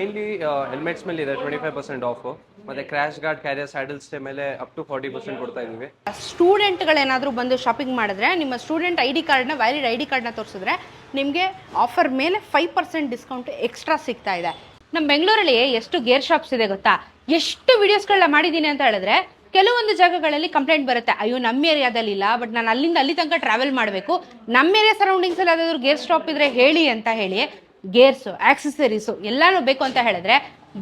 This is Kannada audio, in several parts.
ಮೇನ್ಲಿ ಹೆಲ್ಮೆಟ್ಸ್ ಮೇಲೆ ಇದೆ ಟ್ವೆಂಟಿ ಫೈವ್ ಪರ್ಸೆಂಟ್ ಆಫು ಮತ್ತೆ crash guard carrier saddle stay ಮೇಲೆ ಅಪ್ ಟು ಫಾರ್ಟಿ ಪರ್ಸೆಂಟ್ ಕೊಡ್ತಾ ಇದ್ದೀವಿ. ಸ್ಟೂಡೆಂಟ್ಗಳೇನಾದರೂ ಬಂದು ಶಾಪಿಂಗ್ ಮಾಡಿದ್ರೆ, ನಿಮ್ಮ ಸ್ಟೂಡೆಂಟ್ ಐ ಡಿ ಕಾರ್ಡ್ನ ವ್ಯಾಲಿಡ್ ಐ ಡಿ ಕಾರ್ಡ್ನ ತೋರಿಸಿದ್ರೆ, ನಿಮಗೆ ಆಫರ್ ಮೇಲೆ ಫೈವ್ ಪರ್ಸೆಂಟ್ ಡಿಸ್ಕೌಂಟ್ ಎಕ್ಸ್ಟ್ರಾ ಸಿಗ್ತಾ ಇದೆ. ನಮ್ಮ ಬೆಂಗಳೂರಲ್ಲಿ ಎಷ್ಟು ಗೇರ್ ಶಾಪ್ಸ್ ಇದೆ ಗೊತ್ತಾ? ಎಷ್ಟು ವಿಡಿಯೋಸ್ಗಳನ್ನ ಮಾಡಿದ್ದೀನಿ ಅಂತ ಹೇಳಿದ್ರೆ, ಕೆಲವೊಂದು ಜಾಗಗಳಲ್ಲಿ ಕಂಪ್ಲೇಂಟ್ ಬರುತ್ತೆ. ಅಯ್ಯೋ ನಮ್ಮ ಏರಿಯಾದಲ್ಲಿ ಇಲ್ಲ ಬಟ್ ನಾನು ಅಲ್ಲಿಂದ ಅಲ್ಲಿ ತನಕ ಟ್ರಾವೆಲ್ ಮಾಡಬೇಕು. ನಮ್ಮ ಏರಿಯಾ ಸರೌಂಡಿಂಗ್ಸಲ್ಲಿ ಯಾವ್ದಾದ್ರು ಗೇರ್ ಸ್ಟಾಪ್ ಇದ್ರೆ ಹೇಳಿ ಅಂತ ಹೇಳಿ ಗೇರ್ಸು ಆಕ್ಸೆಸರೀಸು ಎಲ್ಲಾನು ಬೇಕು ಅಂತ ಹೇಳಿದ್ರೆ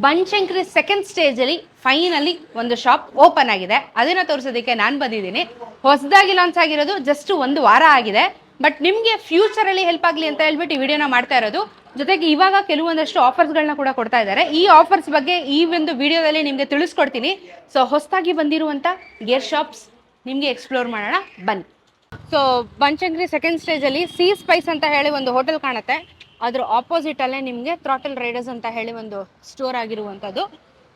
ಬನಶಂಕರಿ ಸೆಕೆಂಡ್ ಸ್ಟೇಜಲ್ಲಿ ಫೈನಲಿ ಒಂದು ಶಾಪ್ ಓಪನ್ ಆಗಿದೆ. ಅದನ್ನು ತೋರಿಸೋದಕ್ಕೆ ನಾನು ಬಂದಿದ್ದೀನಿ. ಹೊಸದಾಗಿ ಲಾಂಚ್ ಆಗಿರೋದು ಜಸ್ಟ್ ಒಂದು ವಾರ ಆಗಿದೆ. ಬಟ್ ನಿಮಗೆ ಫ್ಯೂಚರಲ್ಲಿ ಹೆಲ್ಪ್ ಆಗಲಿ ಅಂತ ಹೇಳ್ಬಿಟ್ಟು ಈ ವಿಡಿಯೋನ ಮಾಡ್ತಾ ಇರೋದು. ಜೊತೆಗೆ ಇವಾಗ ಕೆಲವೊಂದಷ್ಟು ಆಫರ್ಸ್ಗಳನ್ನ ಕೂಡ ಕೊಡ್ತಾ ಇದ್ದಾರೆ. ಈ ಆಫರ್ಸ್ ಬಗ್ಗೆ ಈ ಒಂದು ವಿಡಿಯೋದಲ್ಲಿ ನಿಮಗೆ ತಿಳಿಸ್ಕೊಡ್ತೀನಿ. ಸೊ ಹೊಸದಾಗಿ ಬಂದಿರುವಂಥ ಗೇರ್ ಶಾಪ್ಸ್ ನಿಮಗೆ ಎಕ್ಸ್ಪ್ಲೋರ್ ಮಾಡೋಣ. ಬನ್ನಿ. ಸೊ ಬನಶಂಕರಿ ಸೆಕೆಂಡ್ ಸ್ಟೇಜಲ್ಲಿ ಸಿ ಸ್ಪೈಸ್ ಅಂತ ಹೇಳಿ ಒಂದು ಹೋಟೆಲ್ ಕಾಣುತ್ತೆ. ಅದ್ರ ಆಪೋಸಿಟ್ ಅಲ್ಲೇ ನಿಮಗೆ ಥ್ರಾಟಲ್ ರೈಡರ್ಸ್ ಅಂತ ಹೇಳಿ ಒಂದು ಸ್ಟೋರ್ ಆಗಿರುವಂಥದ್ದು.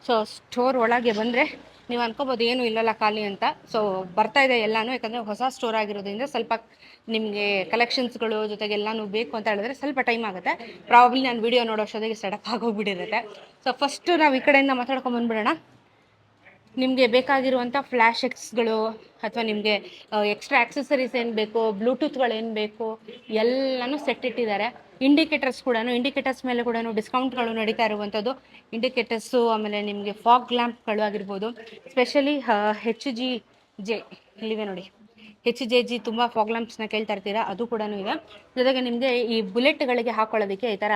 ಸೊ ಸ್ಟೋರ್ ಒಳಗೆ ಬಂದರೆ ನೀವು ಅನ್ಕೋಬೋದು ಏನು ಇಲ್ಲಲ್ಲ ಖಾಲಿ ಅಂತ. ಸೊ ಬರ್ತಾ ಇದೆ ಎಲ್ಲಾನು, ಯಾಕಂದರೆ ಹೊಸ ಸ್ಟೋರ್ ಆಗಿರೋದ್ರಿಂದ ಸ್ವಲ್ಪ ನಿಮಗೆ ಕಲೆಕ್ಷನ್ಸ್ಗಳು ಜೊತೆಗೆ ಎಲ್ಲಾನು ಬೇಕು ಅಂತ ಹೇಳಿದ್ರೆ ಸ್ವಲ್ಪ ಟೈಮ್ ಆಗುತ್ತೆ. ಪ್ರಾಬ್ಲಿ ನಾನು ವಿಡಿಯೋ ನೋಡೋ ಅಷ್ಟೊತ್ತಿಗೆ ಸಡಕ್ ಆಗೋಗ್ಬಿಟ್ಟಿರುತ್ತೆ. ಸೊ ಫಸ್ಟು ನಾವು ಈ ಕಡೆಯಿಂದ ಮಾತಾಡ್ಕೊಂಡು ಬಂದ್ಬಿಡೋಣ. ನಿಮಗೆ ಬೇಕಾಗಿರುವಂಥ ಫ್ಲ್ಯಾಶ್ ಎಕ್ಸ್ಗಳು ಅಥವಾ ನಿಮಗೆ ಎಕ್ಸ್ಟ್ರಾ ಆಕ್ಸೆಸರೀಸ್ ಏನು ಬೇಕು ಬ್ಲೂಟೂತ್ಗಳು ಏನು ಬೇಕು, ಎಲ್ಲನೂ ಸೆಟ್ ಇಟ್ಟಿದ್ದಾರೆ. ಇಂಡಿಕೇಟರ್ಸ್ ಕೂಡ ಇಂಡಿಕೇಟರ್ಸ್ ಮೇಲೆ ಕೂಡ ಡಿಸ್ಕೌಂಟ್ಗಳು ನಡೀತಾ ಇರುವಂಥದ್ದು. ಇಂಡಿಕೇಟರ್ಸು ಆಮೇಲೆ ನಿಮಗೆ ಫಾಗ್ ಲ್ಯಾಂಪ್ಗಳು ಆಗಿರ್ಬೋದು. ಸ್ಪೆಷಲಿ ಹೆಚ್ ಜಿ ಜೆ ಇಲ್ಲಿವೆ ನೋಡಿ. ಹೆಚ್ ಜೆ ಜಿ ತುಂಬ ಫಾಗ್ ಲ್ಯಾಂಪ್ಸ್ನ ಕೇಳ್ತಾ ಇರ್ತೀರಾ, ಅದು ಕೂಡ ಇದೆ. ಜೊತೆಗೆ ನಿಮಗೆ ಈ ಬುಲೆಟ್ಗಳಿಗೆ ಹಾಕೊಳ್ಳೋದಕ್ಕೆ ಈ ಥರ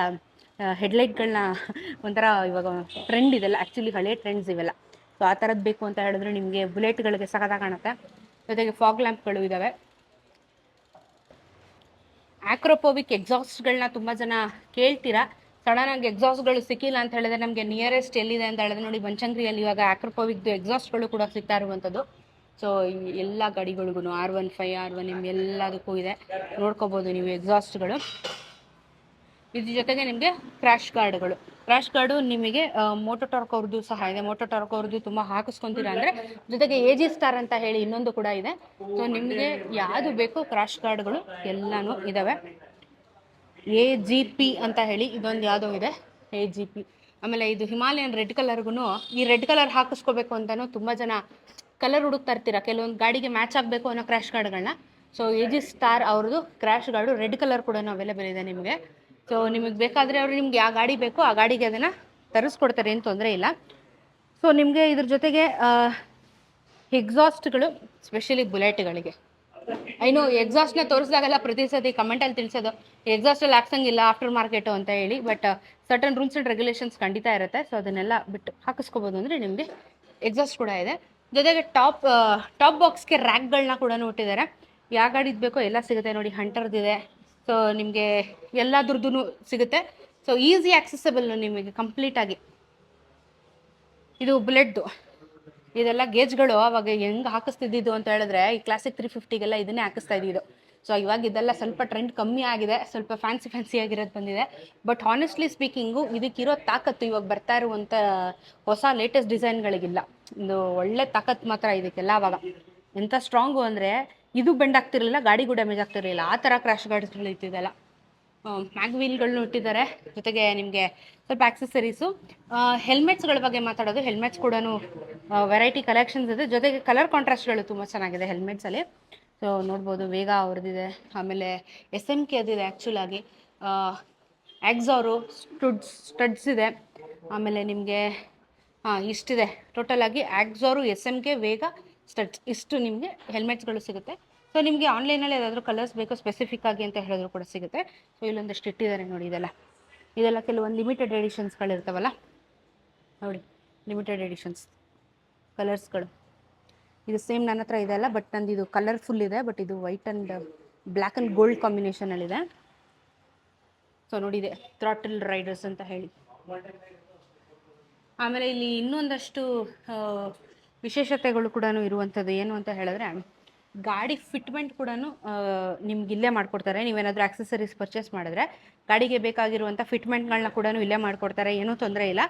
ಹೆಡ್ಲೈಟ್ಗಳನ್ನ ಒಂಥರ ಇವಾಗ ಟ್ರೆಂಡ್ ಇದೆಲ್ಲ ಆ್ಯಕ್ಚುಲಿ ಹಳೆ ಟ್ರೆಂಡ್ಸ್ ಇವೆಲ್ಲ. ಸೊ ಆ ಥರದ್ದು ಬೇಕು ಅಂತ ಹೇಳಿದ್ರೆ ನಿಮಗೆ ಬುಲೆಟ್ಗಳಿಗೆ ಸಖತ್ತಾಗಿ ಕಾಣುತ್ತೆ. ಜೊತೆಗೆ ಫಾಗ್ ಲ್ಯಾಂಪ್ಗಳು ಇದ್ದಾವೆ ಆಕ್ರೋಪೋವಿಕ್ ಎಕ್ಸಾಸ್ಟ್ಗಳನ್ನ ತುಂಬ ಜನ ಕೇಳ್ತೀರಾ? ಸಡನ್ನಾಗಿ ಎಕ್ಸಾಸ್ಟ್ಗಳು ಸಿಕ್ಕಿಲ್ಲ ಅಂತ ಹೇಳಿದ್ರೆ ನಮಗೆ ನಿಯರೆಸ್ಟ್ ಎಲ್ಲಿದೆ ಅಂತ ಹೇಳಿದ್ರೆ ನೋಡಿ ಬಂಚಂಗ್ರಿಯಲ್ಲಿ ಇವಾಗ ಆಕ್ರೋಪೋವಿಕ್ದು ಎಕ್ಸಾಸ್ಟ್ಗಳು ಕೂಡ ಸಿಗ್ತಾ ಇರುವಂಥದ್ದು. ಸೊ ಎಲ್ಲ ಗಾಡಿಗಳಿಗೂ R one five R one M ಎಲ್ಲದಕ್ಕೂ ಇದೆ. ನೋಡ್ಕೋಬೋದು ನೀವು ಎಕ್ಸಾಸ್ಟ್ಗಳು. ಇದ್ರ ಜೊತೆಗೆ ನಿಮಗೆ ಕ್ರ್ಯಾಶ್ ಗಾರ್ಡ್ಗಳು ಕ್ರ್ಯಾಶ್ ಗಾರ್ಡು ನಿಮಗೆ ಮೋಟೋ ಟಾರ್ಕ್ ಅವ್ರದ್ದು ಸಹ ಇದೆ. ಮೋಟೋ ಟಾರ್ಕ್ ಅವ್ರದ್ದು ತುಂಬ ಹಾಕಿಸ್ಕೊಂತೀರಾ ಅಂದರೆ ಜೊತೆಗೆ ಎ ಜಿ ಸ್ಟಾರ್ ಅಂತ ಹೇಳಿ ಇನ್ನೊಂದು ಕೂಡ ಇದೆ. ಸೊ ನಿಮಗೆ ಯಾವುದು ಬೇಕು ಕ್ರಾಶ್ ಗಾರ್ಡ್ಗಳು ಎಲ್ಲಾನು ಇದ್ದಾವೆ ಎ ಜಿ ಪಿ ಅಂತ ಹೇಳಿ ಇದೊಂದು ಯಾವುದೋ ಇದೆ. ಎ ಜಿ ಪಿ ಆಮೇಲೆ ಇದು ಹಿಮಾಲಯನ್ ರೆಡ್ ಕಲರ್ಗೂ ಈ ರೆಡ್ ಕಲರ್ ಹಾಕಿಸ್ಕೋಬೇಕು ಅಂತಲೂ ತುಂಬ ಜನ ಕಲರ್ ಹುಡುಕ್ತಾ ಇರ್ತೀರ. ಕೆಲವೊಂದು ಗಾಡಿಗೆ ಮ್ಯಾಚ್ ಆಗಬೇಕು ಅನ್ನೋ ಕ್ರ್ಯಾಶ್ ಗಾರ್ಡ್ಗಳನ್ನ ಸೊ ಎ ಜಿ ಸ್ಟಾರ್ ಅವ್ರದ್ದು ಕ್ರ್ಯಾಶ್ ಗಾರ್ಡು ರೆಡ್ ಕಲರ್ ಕೂಡ ಅವೈಲೇಬಲ್ ಇದೆ ನಿಮಗೆ. ಸೊ ನಿಮಗೆ ಬೇಕಾದರೆ ಅವರು ನಿಮ್ಗೆ ಯಾವ ಗಾಡಿ ಬೇಕೋ, ಆ ಗಾಡಿಗೆ ಅದನ್ನು ತರಿಸ್ಕೊಡ್ತಾರೆ, ಏನು ತೊಂದರೆ ಇಲ್ಲ. ಸೊ ನಿಮಗೆ ಇದ್ರ ಜೊತೆಗೆ ಎಕ್ಸಾಸ್ಟ್ಗಳು ಸ್ಪೆಷಲಿ ಬುಲೆಟ್ಗಳಿಗೆ. ಐನು ಎಕ್ಸಾಸ್ಟ್ನ ತೋರಿಸಿದಾಗೆಲ್ಲ ಪ್ರತಿ ಸತಿ ಕಮೆಂಟಲ್ಲಿ ತಿಳಿಸೋದು ಎಕ್ಸಾಸ್ಟಲ್ಲಿ ಹಾಕ್ಸಂಗಿಲ್ಲ ಆಫ್ಟರ್ ಮಾರ್ಕೆಟು ಅಂತ ಹೇಳಿ but certain rules and regulations ಖಂಡಿತ ಇರುತ್ತೆ. ಸೊ ಅದನ್ನೆಲ್ಲ ಬಿಟ್ಟು ಹಾಕಿಸ್ಕೋಬೋದು ಅಂದರೆ ನಿಮಗೆ ಎಕ್ಸಾಸ್ಟ್ ಕೂಡ ಇದೆ. ಜೊತೆಗೆ ಟಾಪ್ ಟಾಪ್ ಬಾಕ್ಸ್ಗೆ ರ್ಯಾಕ್ಗಳನ್ನ ಕೂಡ ಇಟ್ಟಿದ್ದಾರೆ ಯಾವ ಗಾಡಿದು ಬೇಕೋ ಎಲ್ಲ ಸಿಗುತ್ತೆ ನೋಡಿ ಹಂಟರ್ದಿದೆ ಸೊ ನಿಮಗೆ ಎಲ್ಲದ್ರದ್ದು ಸಿಗುತ್ತೆ. ಸೊ ಈಸಿ ಆಕ್ಸೆಸಬಲ್ ನಿಮಗೆ ಕಂಪ್ಲೀಟಾಗಿ ಇದು ಬುಲೆಟ್ದು ಇದೆಲ್ಲ ಗೇಜ್ಗಳು ಅವಾಗ ಹೆಂಗೆ ಹಾಕಿಸ್ತಿದ್ದು ಅಂತ ಹೇಳಿದ್ರೆ, ಈ ಕ್ಲಾಸಿಕ್ ತ್ರೀ ಫಿಫ್ಟಿಗೆಲ್ಲ ಇದನ್ನೇ ಹಾಕಿಸ್ತಾ ಇದ್ದಿದ್ದು. ಸೊ ಇವಾಗ ಇದೆಲ್ಲ ಸ್ವಲ್ಪ ಟ್ರೆಂಡ್ ಕಮ್ಮಿ ಆಗಿದೆ, ಸ್ವಲ್ಪ ಫ್ಯಾನ್ಸಿ ಫ್ಯಾನ್ಸಿ ಆಗಿರೋದು ಬಂದಿದೆ. ಬಟ್ ಹಾನೆಸ್ಟ್ಲಿ ಸ್ಪೀಕಿಂಗು ಇದಕ್ಕಿರೋ ತಾಕತ್ತು ಇವಾಗ ಬರ್ತಾ ಇರುವಂಥ ಹೊಸ ಲೇಟೆಸ್ಟ್ ಡಿಸೈನ್ಗಳಿಗಿಲ್ಲ ಒಂದು ಒಳ್ಳೆ ತಾಕತ್ತು ಮಾತ್ರ ಇದಕ್ಕೆಲ್ಲ ಅವಾಗ. ಎಂಥ ಸ್ಟ್ರಾಂಗು ಅಂದರೆ ಇದು ಬೆಂಡ್ ಆಗ್ತಿರಲಿಲ್ಲ ಗಾಡಿಗೂ ಡ್ಯಾಮೇಜ್ ಆಗ್ತಿರಲಿಲ್ಲ. ಆ ಥರ ಕ್ರ್ಯಾಶ್ ಗಾಡಿಗಳು ಇತ್ತಿದೆಲ್ಲ ಮ್ಯಾಗ್ ವೀಲ್ಗಳನ್ನ ಇಟ್ಟಿದ್ದಾರೆ ಜೊತೆಗೆ ನಿಮಗೆ ಸ್ವಲ್ಪ ಆಕ್ಸೆಸರೀಸು ಹೆಲ್ಮೆಟ್ಸ್ಗಳ ಬಗ್ಗೆ ಮಾತಾಡೋದು. ಹೆಲ್ಮೆಟ್ಸ್ ಕೂಡ ವೆರೈಟಿ ಕಲೆಕ್ಷನ್ಸ್ ಇದೆ. ಜೊತೆಗೆ ಕಲರ್ ಕಾಂಟ್ರಾಸ್ಟ್ಗಳು ತುಂಬ ಚೆನ್ನಾಗಿದೆ ಹೆಲ್ಮೆಟ್ಸಲ್ಲಿ ಸೊ ನೋಡ್ಬೋದು ವೇಗ ಅವ್ರದ್ದಿದೆ. ಆಮೇಲೆ ಎಸ್ ಎಂ ಕೆ ಅದಿದೆ ಆ್ಯಕ್ಚುಲಾಗಿ ಎಕ್ಸವರು ಸ್ಟುಡ್ಸ್ ಸ್ಟಡ್ಸ್ ಇದೆ. ಆಮೇಲೆ ನಿಮಗೆ ಹಾಂ ಇಷ್ಟಿದೆ. ಟೋಟಲಾಗಿ Axor S M K Vega Studds, ಇಷ್ಟು ನಿಮಗೆ ಹೆಲ್ಮೆಟ್ಸ್ಗಳು ಸಿಗುತ್ತೆ. ಸೊ ನಿಮಗೆ ಆನ್ಲೈನಲ್ಲಿ ಯಾವ್ದಾದ್ರು ಕಲರ್ಸ್ ಬೇಕು ಸ್ಪೆಸಿಫಿಕ್ ಆಗಿ ಅಂತ ಹೇಳಿದ್ರು ಕೂಡ ಸಿಗುತ್ತೆ. ಸೊ ಇಲ್ಲೊಂದಷ್ಟು ಇಟ್ಟಿದ್ದಾರೆ ನೋಡಿ ಇದೆಲ್ಲ. ಇದೆಲ್ಲ ಕೆಲವೊಂದು ಲಿಮಿಟೆಡ್ ಎಡಿಷನ್ಸ್ಗಳಿರ್ತಾವಲ್ಲ ನೋಡಿ ಲಿಮಿಟೆಡ್ ಎಡಿಷನ್ಸ್ ಕಲರ್ಸ್ಗಳು ಇದು ಸೇಮ್ ನನ್ನ ಹತ್ರ ಇದೆ ಅಲ್ಲ ಬಟ್ ನಂದು ಇದು ಕಲರ್ಫುಲ್ ಇದೆ ಬಟ್ ಇದು white and black and gold ಕಾಂಬಿನೇಷನಲ್ಲಿದೆ so ನೋಡಿದೆ ಥ್ರಾಟಲ್ ರೈಡರ್ಸ್ ಅಂತ ಹೇಳಿ. ಆಮೇಲೆ ಇಲ್ಲಿ ಇನ್ನೊಂದಷ್ಟು ವಿಶೇಷತೆಗಳು ಕೂಡ ಇರುವಂಥದ್ದು ಏನು ಅಂತ ಹೇಳಿದ್ರೆ ಗಾಡಿ ಫಿಟ್ಮೆಂಟ್ ಕೂಡ ನಿಮ್ಗೆ ಇಲ್ಲೇ ಮಾಡಿಕೊಡ್ತಾರೆ. ನೀವೇನಾದರೂ ಆಕ್ಸೆಸರೀಸ್ ಪರ್ಚೇಸ್ ಮಾಡಿದ್ರೆ ಗಾಡಿಗೆ ಬೇಕಾಗಿರುವಂಥ ಫಿಟ್ಮೆಂಟ್ಗಳನ್ನ ಕೂಡ ಇಲ್ಲೇ ಮಾಡಿಕೊಡ್ತಾರೆ. ಏನೂ ತೊಂದರೆ ಇಲ್ಲ.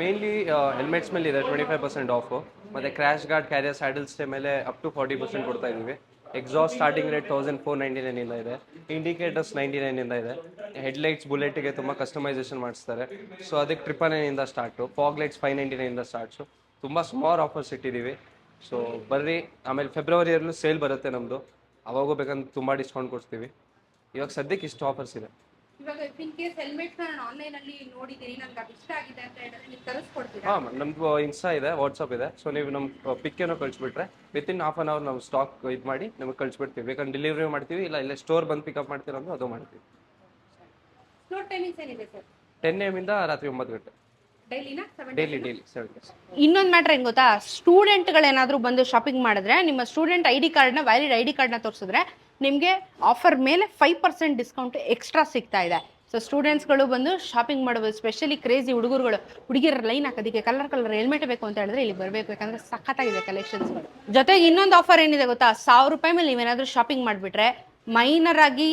ಮೇನ್ಲಿ ಹೆಲ್ಮೆಟ್ಸ್ ಮೇಲೆ ಇದೆ ಟ್ವೆಂಟಿ ಫೈವ್ ಪರ್ಸೆಂಟ್ ಆಫು ಮತ್ತು ಕ್ರ್ಯಾಶ್ ಗಾರ್ಡ್ ಕ್ಯಾರಿಯರ್ ಸ್ಯಾಡಲ್ಸ್ ಮೇಲೆ ಅಪ್ ಟು ಫಾರ್ಟಿ ಪರ್ಸೆಂಟ್ ಕೊಡ್ತಾ ಇದ್ದೀವಿ. Exhaust starting rate thousand four ninety ನೈನಿಂದ ಇದೆ. ಇಂಡಿಕೇಟರ್ಸ್ ನೈಂಟಿ ನೈನಿಂದ ಇದೆ. ಹೆಡ್ಲೈಟ್ಸ್ ಬುಲೆಟ್ಗೆ ತುಂಬ ಕಸ್ಟಮೈಸೇಷನ್ ಮಾಡಿಸ್ತಾರೆ. ಸೊ ಅದಕ್ಕೆ triple ನೈನಿಂದ start fog lights five ninety ನೈನಿಂದ starts ತುಂಬ ಸ್ಮಾಲ್ ಆಫರ್ಸ್ ಇಟ್ಟಿದ್ದೀವಿ. ಸೊ ಬರ್ರಿ ಆಮೇಲೆ ಫೆಬ್ರವರಿಯಲ್ಲೂ ಸೇಲ್ ಬರುತ್ತೆ ನಮ್ಮದು ಅವಾಗೂ ಬೇಕಂದ್ರೆ ತುಂಬ ಡಿಸ್ಕೌಂಟ್ ಕೊಡ್ತೀವಿ ಇವಾಗ ಸದ್ಯಕ್ಕೆ ಇಷ್ಟು ಆಫರ್ಸ್ ಇದೆ. ಇವಾಗ ಇನ್ ಕೇಸ್ ಹೆಲ್ಮೆಟ್ ನಾನು ಆನ್ಲೈನ್ ಅಲ್ಲಿ ನೋಡಿದ್ದೀನಿ ನನಗೆ ಅದು ಇಷ್ಟ ಆಗಿದೆ ಅಂತ ಹೇಳಿದ್ರೆ ನೀವು ತರಿಸ್ಕೊಡ್ತೀರಾ? ಹಾಂ ನಮ್ದು ಇನ್ಸ್ಟಾ ಇದೆ ವಾಟ್ಸಪ್ ಇದೆ. ಸೊ ನೀವು ನಮ್ಮ ಪಿಕ್ ಏನೋ ಕಳಿಸ್ಬಿಟ್ರೆ ಇನ್ ಹಾಫ್ ಅನ್ ಅವರ್ ನಾವು ಸ್ಟಾಕ್ ಇದು ಮಾಡಿ ನಿಮಗೆ ಕಳಿಸ್ಬಿಡ್ತೀವಿ. ಬೇಕಂದ್ರೆ ಡೆಲಿವರಿ ಮಾಡ್ತೀವಿ ಇಲ್ಲ ಇಲ್ಲ ಸ್ಟೋರ್ ಬಂದು ಪಿಕಪ್ ಮಾಡ್ತೀರಂದ್ರೆ ಅದು ಮಾಡ್ತೀವಿ. ಸ್ಟೋರ್ ಟೈಮಿಂಗ್ಸ್ ಏನಿದೆ ಸರ್ ಟೆನ್ ಎಂ ಇಂದ ರಾತ್ರಿ ಒಂಬತ್ತು ಗಂಟೆ. ಇನ್ನೊಂದ್ seven daily daily seven days ಇನ್ನೊಂದು ಮ್ಯಾಟ್ರ್ ಏನು ಗೊತ್ತಾ? ಸ್ಟೂಡೆಂಟ್ಗಳೇನಾದರೂ ಬಂದು ಶಾಪಿಂಗ್ ಮಾಡಿದ್ರೆ ನಿಮ್ಮ ಸ್ಟೂಡೆಂಟ್ ಐ ಡಿ ಕಾರ್ಡ್ನ ವ್ಯಾಲಿಡ್ ಐ ಡಿ ಕಾರ್ಡ್ನ ತೋರಿಸಿದ್ರೆ ನಿಮಗೆ ಆಫರ್ ಮೇಲೆ ಫೈವ್ ಪರ್ಸೆಂಟ್ ಡಿಸ್ಕೌಂಟ್ ಎಕ್ಸ್ಟ್ರಾ ಸಿಗ್ತಾ ಇದೆ. ಸೊ ಸ್ಟೂಡೆಂಟ್ಸ್ಗಳು ಬಂದು ಶಾಪಿಂಗ್ ಮಾಡ್ಬೋದು ಸ್ಪೆಷಲಿ ಕ್ರೇಜಿ ಹುಡುಗರುಗಳು, ಹುಡುಗಿಯರ ಲೈನ್ ಹಾಕೋದಕ್ಕೆ ಕಲರ್ ಕಲರ್ ಹೆಲ್ಮೆಟ್ ಬೇಕು ಅಂತ ಹೇಳಿದ್ರೆ ಇಲ್ಲಿ ಬರಬೇಕು, ಯಾಕಂದ್ರೆ ಸಖತ್ತಾಗಿದೆ ಕಲೆಕ್ಷನ್ಸ್ಗಳು ಜೊತೆಗೆ ಇನ್ನೊಂದು ಆಫರ್ ಏನಿದೆ ಗೊತ್ತಾ? ಸಾವಿರ ರೂಪಾಯಿ ಮೇಲೆ ನೀವೇನಾದರೂ ಶಾಪಿಂಗ್ ಮಾಡಿಬಿಟ್ರೆ ಮೈನರ್ ಆಗಿ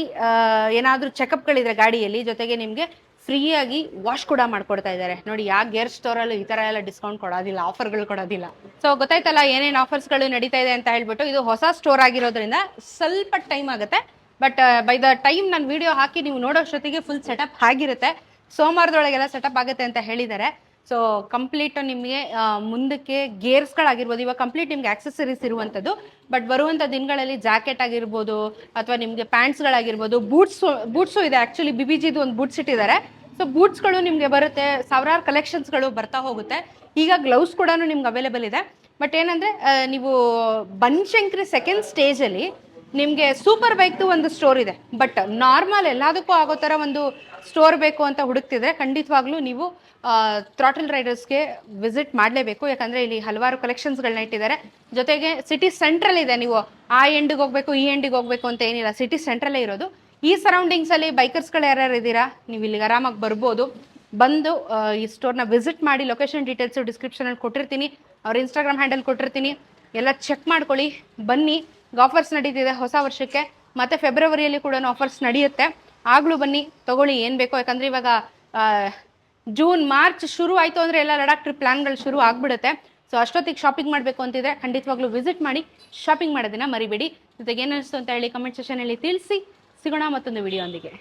ಏನಾದರೂ ಚೆಕಪ್ಗಳಿದ್ರೆ ಗಾಡಿಯಲ್ಲಿ, ಜೊತೆಗೆ ನಿಮಗೆ ಫ್ರೀಯಾಗಿ ವಾಶ್ ಕೂಡ ಮಾಡ್ಕೊಡ್ತಾ ಇದ್ದಾರೆ. ನೋಡಿ, ಯಾವ ಗೇರ್ ಸ್ಟೋರಲ್ಲೂ ಈ ಥರ ಎಲ್ಲ ಡಿಸ್ಕೌಂಟ್ ಕೊಡೋದಿಲ್ಲ ಆಫರ್ಗಳು ಕೊಡೋದಿಲ್ಲ. ಸೊ ಗೊತ್ತಾಯ್ತಲ್ಲ ಏನೇನು ಆಫರ್ಸ್ಗಳು ನಡೀತಾ ಇದೆ ಅಂತ ಹೇಳ್ಬಿಟ್ಟು ಇದು ಹೊಸ ಸ್ಟೋರ್ ಆಗಿರೋದ್ರಿಂದ ಸ್ವಲ್ಪ ಟೈಮ್ ಆಗುತ್ತೆ. ಬಟ್ ಬೈ ದ ಟೈಮ್ ನಾನು ವಿಡಿಯೋ ಹಾಕಿ ನೀವು ನೋಡೋಷ್ಟೊತ್ತಿಗೆ ಫುಲ್ ಸೆಟಪ್ ಆಗಿರುತ್ತೆ. ಸೋಮವಾರದೊಳಗೆಲ್ಲ ಸೆಟಪ್ ಆಗುತ್ತೆ ಅಂತ ಹೇಳಿದ್ದಾರೆ. ಸೊ ಕಂಪ್ಲೀಟ್ ನಿಮಗೆ ಮುಂದಕ್ಕೆ ಗೇರ್ಸ್ಗಳಾಗಿರ್ಬೋದು. ಇವಾಗ ಕಂಪ್ಲೀಟ್ ನಿಮ್ಗೆ ಆಕ್ಸೆಸರೀಸ್ ಇರುವಂಥದ್ದು. ಬಟ್ ಬರುವಂಥ ದಿನಗಳಲ್ಲಿ ಜಾಕೆಟ್ ಆಗಿರ್ಬೋದು, ಅಥವಾ ನಿಮಗೆ ಪ್ಯಾಂಟ್ಸ್ಗಳಾಗಿರ್ಬೋದು ಬೂಟ್ಸ್ ಬೂಟ್ಸು ಇದೆ. ಆ್ಯಕ್ಚುಲಿ ಬಿ ಬಿ ಜಿದು ಒಂದು ಬೂಟ್ಸ್ ಇಟ್ಟಿದ್ದಾರೆ. ಸೊ ಬೂಟ್ಸ್ಗಳು ನಿಮಗೆ ಬರುತ್ತೆ. ಸಾವಿರಾರು ಕಲೆಕ್ಷನ್ಸ್ಗಳು ಬರ್ತಾ ಹೋಗುತ್ತೆ. ಈಗ ಗ್ಲೌಸ್ ಕೂಡ ನಿಮ್ಗೆ ಅವೈಲೇಬಲ್ ಇದೆ. ಬಟ್ ಏನಂದರೆ ನೀವು ಬನ್ಶಂಕ್ರಿ ಸೆಕೆಂಡ್ ಸ್ಟೇಜಲ್ಲಿ ನಿಮಗೆ ಸೂಪರ್ ಬೈಕ್ದು ಒಂದು ಸ್ಟೋರ್ ಇದೆ. ಬಟ್ ನಾರ್ಮಲ್ ಎಲ್ಲದಕ್ಕೂ ಆಗೋ ಥರ ಒಂದು ಸ್ಟೋರ್ ಬೇಕು ಅಂತ ಹುಡುಕ್ತಿದ್ರೆ ಖಂಡಿತವಾಗ್ಲೂ ನೀವು ಥ್ರಾಟಲ್ ರೈಡರ್ಸ್ಗೆ ವಿಸಿಟ್ ಮಾಡಲೇಬೇಕು. ಯಾಕಂದರೆ ಇಲ್ಲಿ ಹಲವಾರು ಕಲೆಕ್ಷನ್ಸ್ಗಳನ್ನ ಇಟ್ಟಿದ್ದಾರೆ. ಜೊತೆಗೆ ಸಿಟಿ ಸೆಂಟ್ರಲ್ ಇದೆ. ನೀವು ಆ ಎಂಡಿಗೆ ಹೋಗಬೇಕು, ಈ ಎಂಡಿಗೆ ಹೋಗಬೇಕು ಅಂತ ಏನಿಲ್ಲ. ಸಿಟಿ ಸೆಂಟ್ರಲ್ಲೇ ಇರೋದು. ಈ ಸರೌಂಡಿಂಗ್ಸಲ್ಲಿ ಬೈಕರ್ಸ್ಗಳು ಯಾರ್ಯಾರು ಇದ್ದೀರಾ? ನೀವು ಇಲ್ಲಿಗೆ ಆರಾಮಾಗಿ ಬರ್ಬೋದು. ಬಂದು ಈ ಸ್ಟೋರ್ನ ವಿಸಿಟ್ ಮಾಡಿ ಲೊಕೇಶನ್ ಡೀಟೇಲ್ಸು ಡಿಸ್ಕ್ರಿಪ್ಷನಲ್ಲಿ ಕೊಟ್ಟಿರ್ತೀನಿ. ಅವ್ರ ಇನ್ಸ್ಟಾಗ್ರಾಮ್ ಹ್ಯಾಂಡಲ್ ಕೊಟ್ಟಿರ್ತೀನಿ. ಎಲ್ಲ ಚೆಕ್ ಮಾಡ್ಕೊಳ್ಳಿ. ಬನ್ನಿ. ಆಫರ್ಸ್ ನಡೀತಿದೆ. ಹೊಸ ವರ್ಷಕ್ಕೆ ಮತ್ತೆ ಫೆಬ್ರವರಿಯಲ್ಲಿ ಕೂಡ ಆಫರ್ಸ್ ನಡೆಯುತ್ತೆ. ಆಗಲೂ ಬನ್ನಿ, ತಗೊಳ್ಳಿ, ಏನು ಬೇಕೋ. ಯಾಕಂದರೆ ಇವಾಗ ಜೂನ್ ಮಾರ್ಚ್ ಶುರು ಆಯಿತು ಅಂದರೆ ಎಲ್ಲ ಲಡಾಖ್ ಟ್ರಿಪ್ ಪ್ಲ್ಯಾನ್ಗಳು ಶುರು ಆಗಿಬಿಡುತ್ತೆ. ಸೊ ಅಷ್ಟೊತ್ತಿಗೆ ಶಾಪಿಂಗ್ ಮಾಡಬೇಕು ಅಂತಿದ್ರೆ ಖಂಡಿತವಾಗ್ಲೂ ವಿಸಿಟ್ ಮಾಡಿ ಶಾಪಿಂಗ್ ಮಾಡೋದನ್ನ ಮರಿಬೇಡಿ. ಜೊತೆಗೆ ಏನಿಸ್ತು ಅಂತ ಹೇಳಿ ಕಮೆಂಟ್ ಸೆಷನಲ್ಲಿ ತಿಳಿಸಿ ಸಿಗೋಣ ಮತ್ತೊಂದು ವಿಡಿಯೋ ಒಂದಿಗೆ.